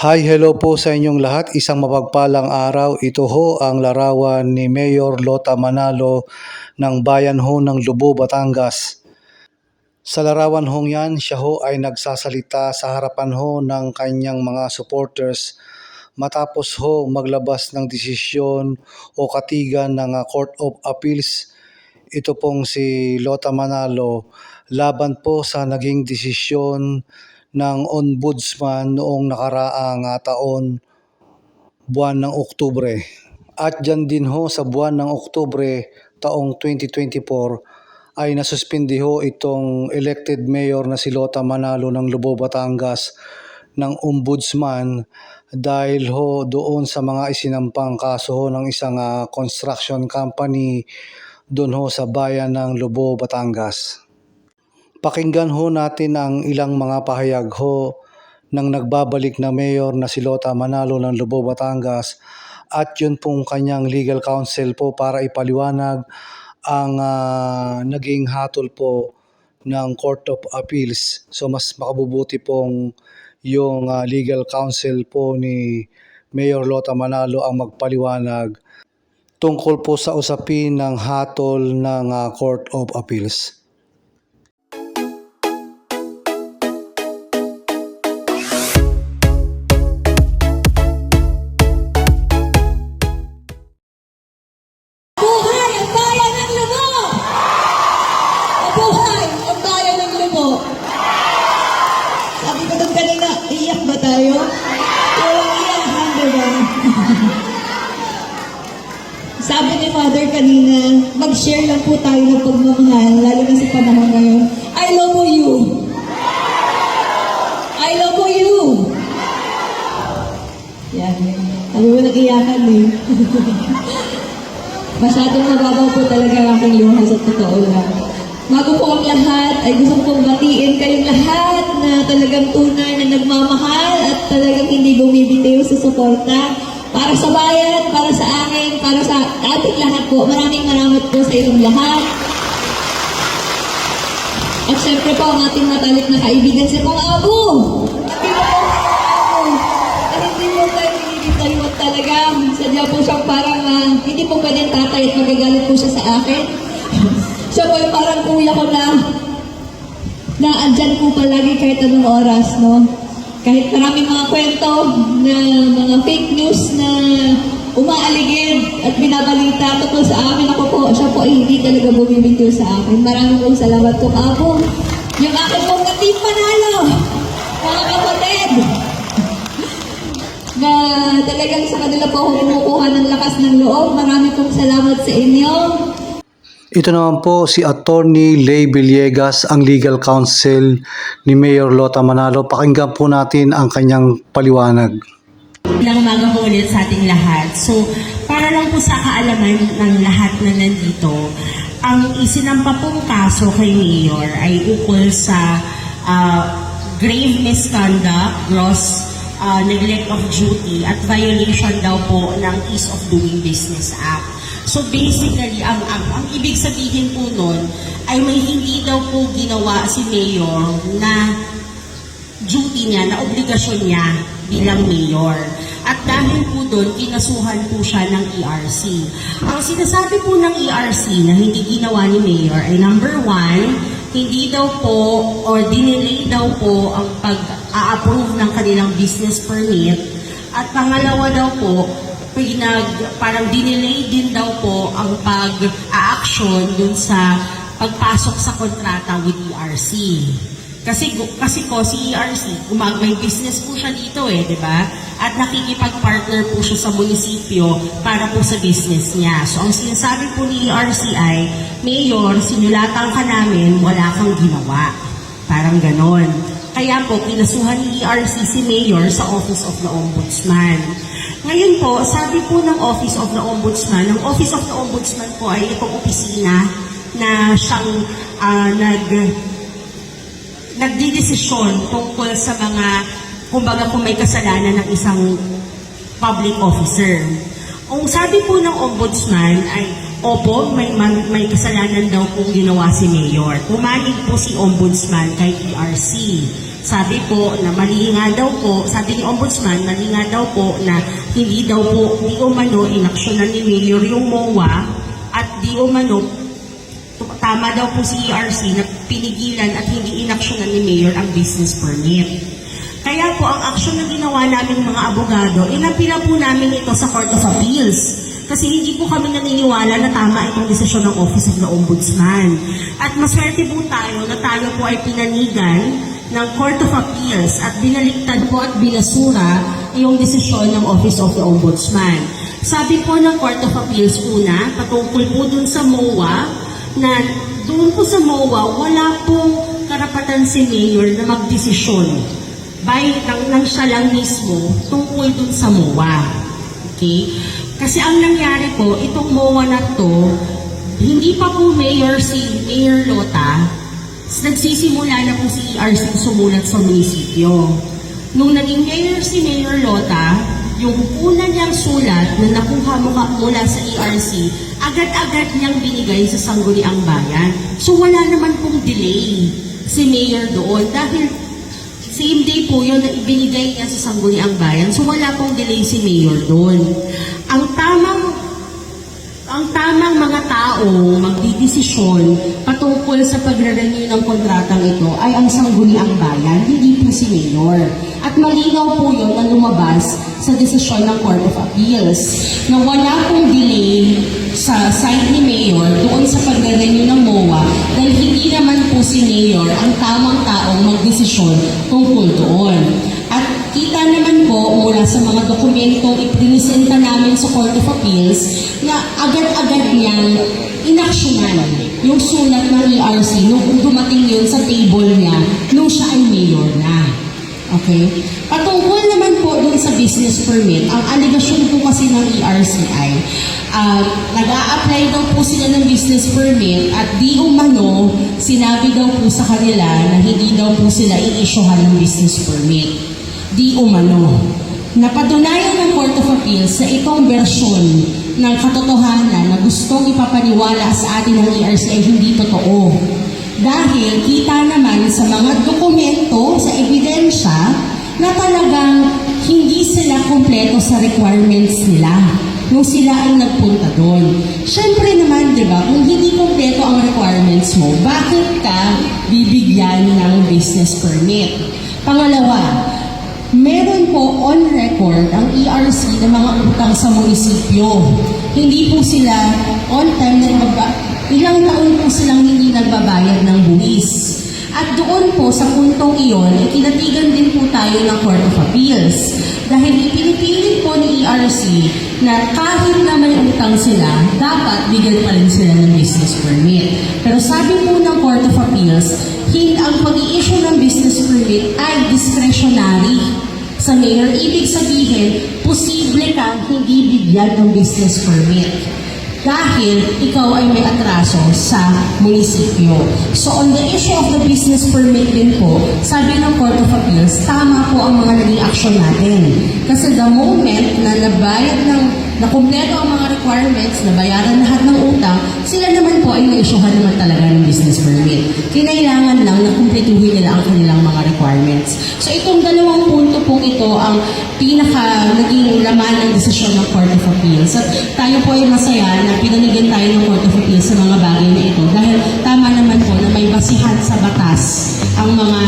Hi, hello po sa inyong lahat. Isang mapagpalang araw. Ito ho ang larawan ni Mayor Lota Manalo ng Bayan ho ng Lubo, Batangas. Sa larawan hong yan, siya ho ay nagsasalita sa harapan ho ng kanyang mga supporters matapos ho maglabas ng desisyon o katigan ng ah, Court of Appeals. Ito pong si Lota Manalo laban po sa naging desisyon ng ombudsman noong nakaraang ah, taon buwan ng Oktubre. At dyan din ho sa buwan ng Oktubre taong 2024 ay nasuspindi ho itong elected mayor na si Lota Manalo ng Lubo, Batangas ng ombudsman dahil ho doon sa mga isinampang kaso ho ng isang ah, construction company doon ho sa bayan ng Lubo, Batangas. Pakinggan ho natin ang ilang mga pahayag ho ng nagbabalik na mayor na si Lota Manalo ng Lubo, Batangas at yun pong kanyang legal counsel po para ipaliwanag ang ah, naging hatol po ng Court of Appeals. So mas makabubuti pong yung ah, legal counsel po ni Mayor Lota Manalo ang magpaliwanag tungkol po sa usapin ng hatol ng ah, Court of Appeals. Tayo? Walang iyakan, di ba? Sabi ni Father kanina, mag-share lang po tayo ng pagmamahal, lalo na sa panahon ngayon. I love you! I love you! Yan. Sabi mo nag-iyakan eh. Masyadong mababaw po talaga ang aking luha sa totoo lang. Bago po ang lahat, ay gusto ko pong batiin kayong lahat na talagang tunay na nagmamahal at talagang hindi bumibitiw sa suporta para sa bayan, para sa akin, para sa ating lahat po. Maraming maraming po sa inyong lahat. At syempre po ang ating matalik na kaibigan si Pong Abu. Sabi po, Abu, at hindi mo talaga. Sadya po siyang parang, ah, hindi po pwedeng tatay at magagalit po siya sa akin. Siya po yung parang kuya ko na, na andyan po palagi kahit anong oras, no? Kahit maraming mga kwento na mga fake news na umaaligid at binabalita tungkol sa amin. Ako po, siya po ay hindi talaga bumibigyo sa akin. Maraming pong salamat po, Apo. Yung akin pong team panalo, mga kapatid, na talagang sa kanila po ako kumukuha ng lakas ng loob. Maraming pong salamat sa inyo. Ito naman po si Attorney Lay Villegas, ang legal counsel ni Mayor Lota Manalo. Pakinggan po natin ang kanyang paliwanag. Ilang umaga po ulit sa ating lahat. So, para lang po sa kaalaman ng lahat na nandito, ang isinampa pong kaso kay Mayor ay ukol sa ah, grave misconduct, gross ah, neglect of duty, at violation daw po ng Ease of Doing Business Act. So basically, ang, ang, ang ibig sabihin po nun ay may hindi daw po ginawa si Mayor na duty niya, na obligasyon niya bilang mayor. At dahil po doon, kinasuhan po siya ng ERC. Ang sinasabi po ng ERC na hindi ginawa ni mayor ay number one, hindi daw po or dinelay daw po ang pag-a-approve ng kanilang business permit. At pangalawa daw po, pinag, parang dinelay din daw po ang pag-a-action dun sa pagpasok sa kontrata with ERC. Kasi kasi ko si ERC, gumag may business po siya dito eh, 'di ba? At nakikipag-partner po siya sa munisipyo para po sa business niya. So ang sinasabi po ni ERC ay, Mayor, sinulatan ka namin, wala kang ginawa. Parang ganon. Kaya po, pinasuhan ni ERC si Mayor sa Office of the Ombudsman. Ngayon po, sabi po ng Office of the Ombudsman, ng Office of the Ombudsman po ay itong opisina na siyang ah, nag nagdidesisyon tungkol sa mga, kumbaga kung may kasalanan ng isang public officer. Ang sabi po ng ombudsman ay, opo, may, may kasalanan daw pong ginawa si Mayor. Pumanig po si ombudsman kay ERC. Sabi po na mali nga daw po, sabi ni Ombudsman, mali nga daw po na hindi daw po, di umano inaksyonan ni Mayor yung MOA at di umano tama daw po si ERC na pinigilan at hindi inaksyonan ni Mayor ang business permit. Kaya po ang aksyon na ginawa namin mga abogado, inapila po namin ito sa Court of Appeals. Kasi hindi po kami naniniwala na tama itong desisyon ng Office of the Ombudsman. At maswerte po tayo na tayo po ay pinanigan ng Court of Appeals at binaliktad po at binasura yung desisyon ng Office of the Ombudsman. Sabi po ng Court of Appeals una, patungkol po dun sa MOA, na doon po sa MOA, wala pong karapatan si Mayor na magdesisyon by nang, nang siya lang mismo tungkol dun sa MOA. Okay? Kasi ang nangyari po, itong MOA na to, hindi pa po Mayor si Mayor Lota, nagsisimula na po si ERC sumulat sa munisipyo. Nung naging mayor si Mayor Lota, yung una niyang sulat na nakuha mo ka mula sa ERC, agad-agad niyang binigay sa Sangguniang Bayan. So wala naman pong delay si Mayor doon dahil same day po yun na ibinigay niya sa Sangguniang Bayan. So wala pong delay si Mayor doon. Ang ang tamang mga tao magdidesisyon patungkol sa pagre-renew ng kontratang ito ay ang sangguniang bayan, hindi po si Mayor. At malinaw po yun na lumabas sa desisyon ng Court of Appeals na wala pong delay sa side ni Mayor doon sa pagre-renew ng MOA dahil hindi naman po si Mayor ang tamang taong magdesisyon tungkol doon. At kita naman po mula sa mga dokumentong ipinisenta namin sa Court of Appeals na agad-agad niyang inaksyonan yung sulat ng ERC nung dumating yun sa table niya nung siya ay mayor na. Okay? Patungkol naman po dun sa business permit, ang aligasyon po kasi ng ERC ay uh, nag-a-apply daw po sila ng business permit at di umano sinabi daw po sa kanila na hindi daw po sila i-issuehan ng business permit di umano. Napatunayan ng Court of Appeals sa itong bersyon ng katotohanan na gustong ipapaniwala sa atin ng ERC ay hindi totoo. Dahil kita naman sa mga dokumento, sa ebidensya, na talagang hindi sila kompleto sa requirements nila nung sila ay nagpunta doon. Siyempre naman, di ba, kung hindi kompleto ang requirements mo, bakit ka bibigyan ng business permit? Pangalawa, on record ang ERC ng mga utang sa munisipyo. Hindi po sila on time nagbaba ilang taon po silang hindi nagbabayad ng buwis. At doon po sa puntong iyon, ay din po tayo ng Court of Appeals. Dahil ipinipilit po ni ERC na kahit na may utang sila, dapat bigyan pa rin sila ng business permit. Pero sabi po ng Court of Appeals, hin ang pag-i-issue ng business permit ay discretionary sa mayor. Ibig sabihin, posible kang hindi bigyan ng business permit dahil ikaw ay may atraso sa munisipyo. So on the issue of the business permit din po, sabi ng Court of Appeals, tama po ang mga naging action natin. Kasi the moment na nabayad ng nakumpleto ang mga requirements, nabayaran lahat ng utang, sila naman po ay na-issuehan naman talaga ng business permit. Kinailangan lang na kumpletuhin nila ang kanilang mga requirements. So itong dalawang punto po ito ang pinaka naging laman ng desisyon ng Court of Appeals. At tayo po ay masaya na pinanigan tayo ng Court of Appeals sa mga bagay na ito dahil tama naman po na may basihan sa batas ang mga